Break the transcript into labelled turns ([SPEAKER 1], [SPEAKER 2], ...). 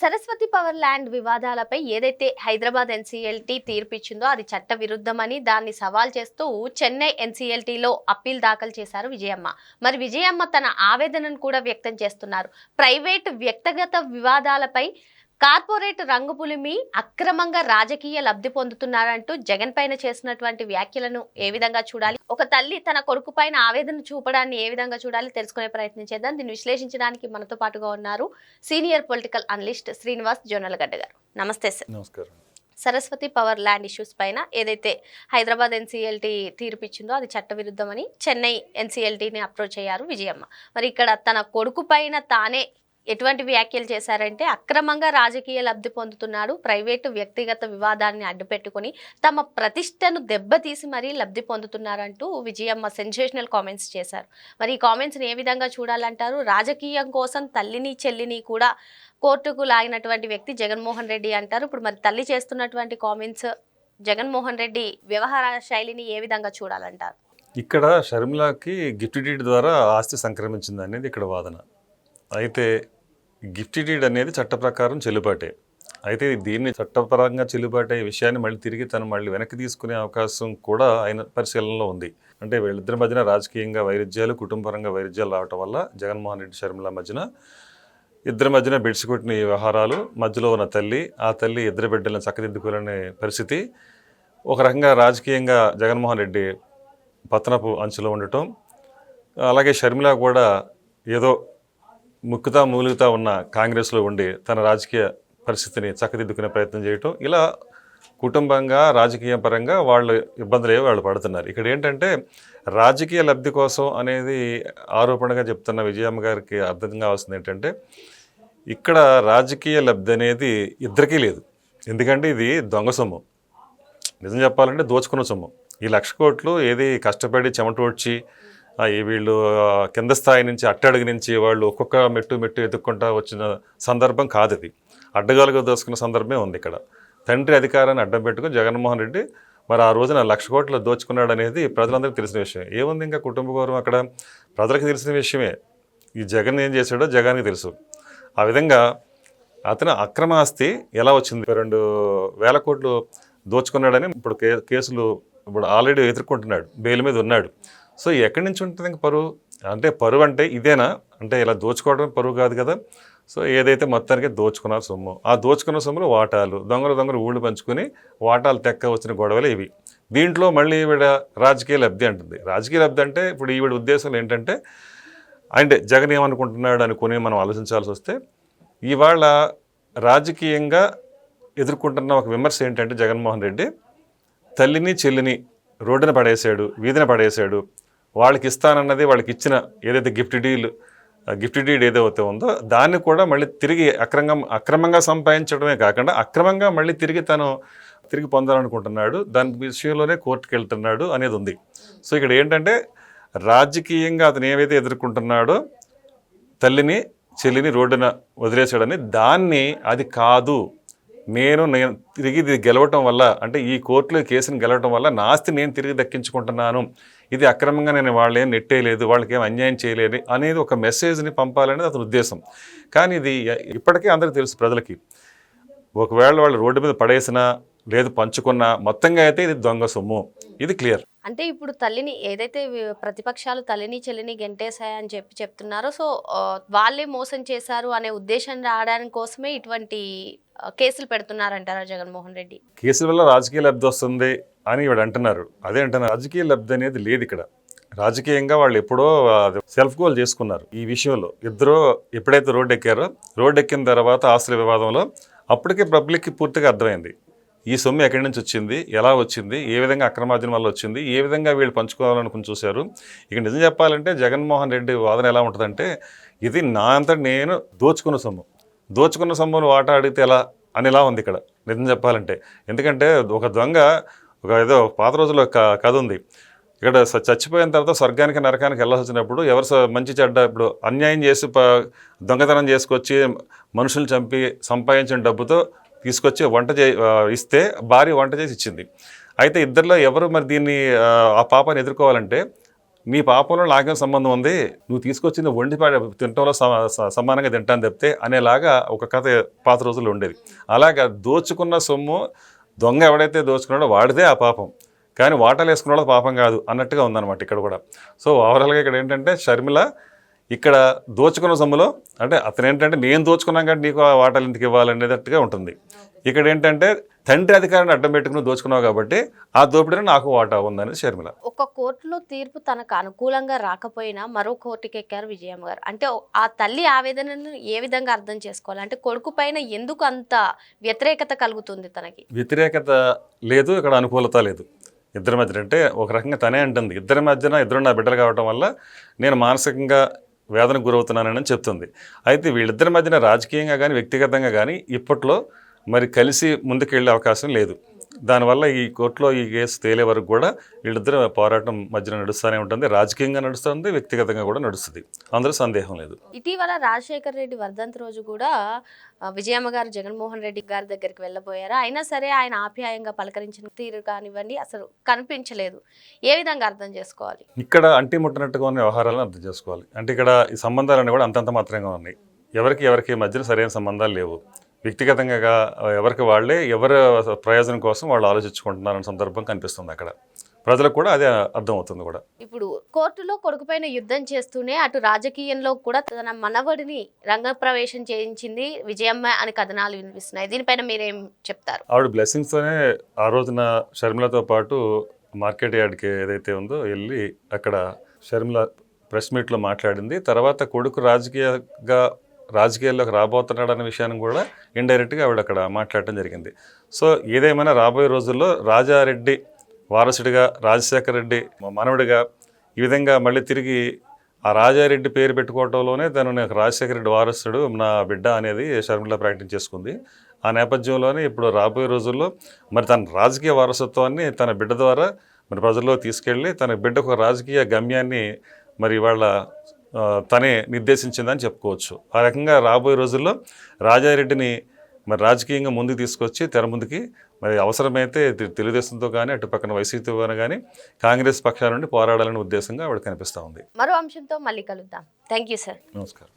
[SPEAKER 1] Saraswati power land వివాదాలపై ఏదైతే Hyderabad NCLT తీర్పిచ్చిందో అది చట్ట విరుద్ధమని దాన్ని సవాల్ చేస్తూ చెన్నై ఎన్సీఎల్టీలో అప్పీల్ దాఖలు చేశారు విజయమ్మ. మరి విజయమ్మ తన ఆవేదనను కూడా వ్యక్తం చేస్తున్నారు. ప్రైవేట్ వ్యక్తిగత వివాదాలపై కార్పొరేట్ రంగు పులిమి అక్రమంగా రాజకీయ లబ్ధి పొందుతున్నారంటూ జగన్ పైన చేసినటువంటి వ్యాఖ్యలను ఏ విధంగా చూడాలి? ఒక తల్లి తన కొడుకు పైన ఆవేదన చూపడాన్ని ఏ విధంగా చూడాలి తెలుసుకునే ప్రయత్నం చేద్దాం. దీన్ని విశ్లేషించడానికి మనతో పాటుగా ఉన్నారు senior political analyst Srinivas Jonnalagadda గారు. నమస్తే సార్.
[SPEAKER 2] నమస్కారం.
[SPEAKER 1] సరస్వతి పవర్ ల్యాండ్ ఇష్యూస్ పైన ఏదైతే హైదరాబాద్ ఎన్సీఎల్టీ తీర్పిచ్చిందో అది చట్టవిరుద్ధమని చెన్నై ఎన్సీఎల్టీని అప్రోచ్ అయ్యారు విజయమ్మ. మరి ఇక్కడ తన కొడుకు పైన తానే ఎటువంటి వ్యాఖ్యలు చేశారంటే అక్రమంగా రాజకీయ లబ్ధి పొందుతున్నాడు ప్రైవేటు వ్యక్తిగత వివాదాన్ని అడ్డుపెట్టుకుని తమ ప్రతిష్టను దెబ్బతీసి మరీ లబ్ధి పొందుతున్నారంటూ విజయమ్మ సెన్సేషనల్ కామెంట్స్ చేశారు. మరి ఈ కామెంట్స్ని ఏ విధంగా చూడాలంటారు? రాజకీయం కోసం తల్లిని చెల్లిని కూడా కోర్టుకు లాగినటువంటి వ్యక్తి జగన్మోహన్ రెడ్డి అంటారు. ఇప్పుడు మరి తల్లి చేస్తున్నటువంటి కామెంట్స్ జగన్మోహన్ రెడ్డి వ్యవహార శైలిని ఏ విధంగా చూడాలంటారు?
[SPEAKER 2] ఇక్కడ షర్మిలాకి గిఫ్ట్ డీడ్ ద్వారా ఆస్తి సంక్రమించింది అనేది ఇక్కడ వాదన. అయితే గిఫ్ట్ డీడ్ అనేది చట్ట ప్రకారం చెల్లుబాటే. అయితే దీన్ని చట్టపరంగా చెల్లుబాటే విషయాన్ని మళ్ళీ తిరిగి తను మళ్ళీ వెనక్కి తీసుకునే అవకాశం కూడా ఆయన పరిశీలనలో ఉంది. అంటే వీళ్ళిద్దరి మధ్యన రాజకీయంగా వైరుధ్యాలు కుటుంబపరంగా వైరుధ్యాలు రావటం వల్ల జగన్మోహన్ రెడ్డి షర్మిల మధ్యన ఇద్దరి మధ్యన బెడ్స్ కొట్టిన వ్యవహారాలు మధ్యలో ఉన్న తల్లి ఆ తల్లి ఇద్దరు బిడ్డలను చక్కదిద్దుకోవాలనే పరిస్థితి. ఒక రకంగా రాజకీయంగా జగన్మోహన్ రెడ్డి పతనపు అంచులో ఉండటం. అలాగే షర్మిల కూడా ఏదో ముక్కుతా మూలుగుతా ఉన్న కాంగ్రెస్లో ఉండి తన రాజకీయ పరిస్థితిని చక్కదిద్దుకునే ప్రయత్నం చేయటం ఇలా కుటుంబంగా రాజకీయ పరంగా వాళ్ళు ఇబ్బందులు ఏవో వాళ్ళు పడుతున్నారు. ఇక్కడ ఏంటంటే రాజకీయ లబ్ధి కోసం అనేది ఆరోపణగా చెప్తున్న విజయమ్మ గారికి అర్థం కావాల్సింది ఏంటంటే ఇక్కడ రాజకీయ లబ్ధి అనేది ఇద్దరికీ లేదు. ఎందుకంటే ఇది దొంగ సొమ్ము. నిజం చెప్పాలంటే దోచుకున్న సొమ్ము. ఈ లక్ష కోట్లు ఏది కష్టపడి చెమటోడ్చి వీళ్ళు కింద స్థాయి నుంచి అట్టడుగు నుంచి వాళ్ళు ఒక్కొక్క మెట్టు మెట్టు ఎదుక్కుంటా వచ్చిన సందర్భం కాదు ఇది. అడ్డగాలుగా దోచుకున్న సందర్భమే ఉంది ఇక్కడ. తండ్రి అధికారాన్ని అడ్డం పెట్టుకుని జగన్మోహన్ రెడ్డి మరి ఆ రోజున లక్ష కోట్లు దోచుకున్నాడు అనేది ప్రజలందరికీ తెలిసిన విషయం. ఏముంది ఇంకా కుటుంబ గౌరవం అక్కడ? ప్రజలకు తెలిసిన విషయమే. ఈ జగన్ ఏం చేశాడో జగన్కి తెలుసు. ఆ విధంగా అతను అక్రమ ఆస్తి ఎలా వచ్చింది? రెండు వేల కోట్లు దోచుకున్నాడని ఇప్పుడు కే కేసులు ఇప్పుడు ఆల్రెడీ ఎదుర్కొంటున్నాడు. బెయిల్ మీద ఉన్నాడు. సో ఎక్కడి నుంచి ఉంటుంది ఇంక పరువు? అంటే పరువు అంటే ఇదేనా? అంటే ఇలా దోచుకోవడం పరువు కాదు కదా. సో ఏదైతే మొత్తానికి దోచుకున్న సొమ్ము ఆ దోచుకున్న సొమ్ములు వాటాలు దొంగలు దొంగలు ఊళ్ళు పంచుకుని వాటాలు తెక్క వచ్చిన గొడవలు ఇవి. దీంట్లో మళ్ళీ ఈవిడ రాజకీయ లబ్ధి అంటుంది. రాజకీయ లబ్ధి అంటే ఇప్పుడు ఈవిడ ఉద్దేశం ఏంటంటే అంటే జగన్ ఏమనుకుంటున్నాడు అనుకుని మనం ఆలోచించాల్సి వస్తే ఇవాళ రాజకీయంగా ఎదుర్కొంటున్న ఒక విమర్శ ఏంటంటే జగన్మోహన్ రెడ్డి తల్లిని చెల్లిని రోడ్డున పడేశాడు వీధిన పడేశాడు వాళ్ళకి ఇస్తానన్నది వాళ్ళకి ఇచ్చిన ఏదైతే గిఫ్ట్ డీల్ గిఫ్ట్ డీడ్ ఏదైతే ఉందో దాన్ని కూడా మళ్ళీ తిరిగి అక్రమంగా అక్రమంగా సంపాదించడమే కాకుండా అక్రమంగా మళ్ళీ తిరిగి తను తిరిగి పొందాలనుకుంటున్నాడు. దాని విషయంలోనే కోర్టుకు వెళ్తున్నాడు అనేది ఉంది. సో ఇక్కడ ఏంటంటే రాజకీయంగా అతను ఏవైతే ఎదుర్కొంటున్నాడో తల్లిని చెల్లిని రోడ్డున వదిలేశాడని దాన్ని అది కాదు. నేను నేను తిరిగి ఇది గెలవటం వల్ల అంటే ఈ కోర్టులో కేసును కేసుని గెలవటం వల్ల నాస్తి నేను తిరిగి దక్కించుకుంటున్నాను. ఇది అక్రమంగా నేను వాళ్ళేం నెట్టేయలేదు వాళ్ళకి ఏం అన్యాయం చేయలేదు అనేది ఒక మెసేజ్ని పంపాలనేది అతని ఉద్దేశం. కానీ ఇది ఇప్పటికీ అందరికీ తెలుసు ప్రజలకి. ఒకవేళ వాళ్ళు రోడ్డు మీద పడేసినా లేదు పంచుకున్నా మొత్తంగా అయితే ఇది దొంగ సొమ్ము. ఇది క్లియర్.
[SPEAKER 1] అంటే ఇప్పుడు తల్లిని ఏదైతే ప్రతిపక్షాలు తల్లిని చెల్లిని గెంటేశాయని చెప్పి చెప్తున్నారో సో వాళ్ళే మోసం చేశారు అనే ఉద్దేశం రావడానికి కోసమే ఇటువంటి కేసులు పెడుతున్నారంటారా జగన్మోహన్ రెడ్డి?
[SPEAKER 2] కేసుల వల్ల రాజకీయ లబ్ధి వస్తుంది. అని ఇవాడు అంటున్నారు. అదే అంటున్నారు రాజకీయ లబ్ధి అనేది లేదు ఇక్కడ. రాజకీయంగా వాళ్ళు ఎప్పుడో సెల్ఫ్ గోల్ చేసుకున్నారు. ఈ విషయంలో ఇద్దరు ఎప్పుడైతే రోడ్డు ఎక్కారో రోడ్డు ఎక్కిన తర్వాత ఆస్తుల వివాదంలో అప్పటికే పబ్లిక్కి పూర్తిగా అర్థమైంది. ఈ సొమ్ము ఎక్కడి నుంచి వచ్చింది ఎలా వచ్చింది ఏ విధంగా అక్రమార్జన వల్ల వచ్చింది ఏ విధంగా వీళ్ళు పంచుకోవాలనుకుని చూశారు. ఇక నిజం చెప్పాలంటే జగన్మోహన్ రెడ్డి వాదన ఎలా ఉంటుందంటే ఇది నా అంతా నేను దోచుకున్న సొమ్ము. దోచుకున్న సొమ్మును వాటా అడిగితే ఎలా అని ఎలా ఉంది ఇక్కడ. నిజం చెప్పాలంటే. ఎందుకంటే ఒక దొంగ ఒక ఏదో పాత రోజుల్లో ఒక కథ ఉంది. ఇక్కడ చచ్చిపోయిన తర్వాత స్వర్గానికి నరకానికి వెళ్ళాల్సి వచ్చినప్పుడు ఎవరు మంచి చెడ్డ ఇప్పుడు అన్యాయం చేసి దొంగతనం చేసుకొచ్చి మనుషులు చంపి సంపాదించిన డబ్బుతో తీసుకొచ్చి వంట చే ఇస్తే భార్య వంట చేసి ఇచ్చింది. అయితే ఇద్దరిలో ఎవరు మరి దీన్ని ఆ, పాపాన్ని పాపని ఎదుర్కోవాలంటే నీ పాపంలో నాకేం సంబంధం ఉంది? నువ్వు తీసుకొచ్చింది వండి తినటంలో స- సమానంగా తింటాను చెప్తే అనేలాగా ఒక కథ పాత రోజుల్లో ఉండేది. అలాగా దోచుకున్న సొమ్ము దొంగ ఎవడైతే దోచుకున్నాడో వాడిదే ఆ పాపం. కానీ వాటలు వేసుకున్నాడో పాపం కాదు అన్నట్టుగా ఉందన్నమాట ఇక్కడ కూడా. సో ఓవరాల్గా ఇక్కడ ఏంటంటే షర్మిల ఇక్కడ దోచుకున్న సొమ్ములో అంటే అతను ఏంటంటే నేను దోచుకున్నాం కాబట్టి నీకు ఆ వాటాలు ఎందుకు ఇవ్వాలనేటట్టుగా ఉంటుంది. ఇక్కడ ఏంటంటే తండ్రి అధికారాన్ని అడ్డం పెట్టుకుని దోచుకున్నావు కాబట్టి ఆ దోపిడీలో నాకు వాటా ఉందనేది షర్మిల.
[SPEAKER 1] ఒక కోర్టులో తీర్పు తనకు అనుకూలంగా రాకపోయినా మరో కోర్టుకి ఎక్కారు విజయమ్మ గారు. అంటే ఆ తల్లి ఆవేదనను ఏ విధంగా అర్థం చేసుకోవాలి? అంటే కొడుకు పైన ఎందుకు అంత వ్యతిరేకత కలుగుతుంది తనకి?
[SPEAKER 2] వ్యతిరేకత లేదు ఇక్కడ అనుకూలత లేదు. ఇద్దరి మధ్యన అంటే ఒక రకంగా తనే అంటుంది. ఇద్దరి మధ్యన ఇద్దరు నా బిడ్డలు కావటం వల్ల నేను మానసికంగా వేదనకు గురవుతున్నానని చెప్తుంది. అయితే వీళ్ళిద్దరి మధ్యన రాజకీయంగా కానీ వ్యక్తిగతంగా కానీ ఇప్పట్లో మరి కలిసి ముందుకెళ్ళే అవకాశం లేదు. దానివల్ల ఈ కోర్టులో ఈ కేసు తేలే వరకు కూడా వీళ్ళిద్దరు పోరాటం మధ్యన నడుస్తూనే ఉంటుంది. రాజకీయంగా నడుస్తుంది వ్యక్తిగతంగా కూడా నడుస్తుంది. అందులో సందేహం లేదు.
[SPEAKER 1] ఇటీవల రాజశేఖర్ రెడ్డి వర్ధంతి రోజు కూడా విజయమ్మ గారు జగన్మోహన్ రెడ్డి గారి దగ్గరికి వెళ్ళబోయారు. అయినా సరే ఆయన ఆప్యాయంగా పలకరించిన తీరు కానివ్వండి అసలు కనిపించలేదు. ఏ విధంగా అర్థం చేసుకోవాలి?
[SPEAKER 2] ఇక్కడ అంటి ముట్టనట్టుగా ఉన్న వ్యవహారాలను అర్థం చేసుకోవాలి. అంటే ఇక్కడ ఈ సంబంధాలన్నీ కూడా అంతంత మాత్రంగా ఉన్నాయి. ఎవరికి ఎవరికి మధ్యన సరైన సంబంధాలు లేవు. వ్యక్తిగతంగా ఎవరికి వాళ్ళే ఎవరి ప్రయోజనం కోసం వాళ్ళు ఆలోచించుకుంటున్నారన్న సందర్భం కనిపిస్తుంది అక్కడ. ప్రజలకు కూడా అదే అర్థమవుతుంది కూడా.
[SPEAKER 1] ఇప్పుడు కోర్టులో కొడుకుపైన యుద్ధం చేస్తూనే అటు రాజకీయంలో కూడా తన మనవడిని రంగప్రవేశం చేయించింది విజయమ్మ అని కథనాలు వినిపిస్తున్నాయి. దీనిపైన మీరేం చెప్తారు?
[SPEAKER 2] ఆవిడ బ్లెస్సింగ్స్తోనే ఆ రోజున షర్మిలతో పాటు మార్కెట్ యార్డ్కి ఏదైతే ఉందో వెళ్ళి అక్కడ షర్మిల ప్రెస్ మీట్లో మాట్లాడింది. తర్వాత కొడుకు రాజకీయంగా రాజకీయాల్లోకి రాబోతున్నాడు అనే విషయాన్ని కూడా ఇండైరెక్ట్గా ఆవిడ అక్కడ మాట్లాడటం జరిగింది. సో ఏదేమైనా రాబోయే రోజుల్లో రాజారెడ్డి వారసుడిగా రాజశేఖర రెడ్డి మనవడిగా ఈ విధంగా మళ్ళీ తిరిగి ఆ రాజారెడ్డి పేరు పెట్టుకోవడంలోనే తను నాకు రాజశేఖర రెడ్డి వారసుడు నా బిడ్డ అనేది షర్మిల ప్రకటించేసుకుంది ఆ నేపథ్యంలోనే ఇప్పుడు రాబోయే రోజుల్లో మరి తన రాజకీయ వారసత్వాన్ని తన బిడ్డ ద్వారా మరి ప్రజల్లో తీసుకెళ్ళి తన బిడ్డకు ఒక రాజకీయ గమ్యాన్ని మరి వాళ్ళ తనే నిర్దేశించిందని చెప్పుకోవచ్చు. ఆ రకంగా రాబోయే రోజుల్లో రాజారెడ్డిని మరి రాజకీయంగా ముందుకు తీసుకొచ్చి తెర ముందుకి మరి అవసరమైతే తెలుగుదేశంతో కానీ అటు పక్కన వైసీపీతో కానీ కాంగ్రెస్ పక్షాల నుండి పోరాడాలనే ఉద్దేశంగా ఆవిడ కనిపిస్తూ ఉంది.
[SPEAKER 1] మరో అంశంతో మళ్ళీ కలుద్దాం. Thank you sir.
[SPEAKER 2] నమస్కారం.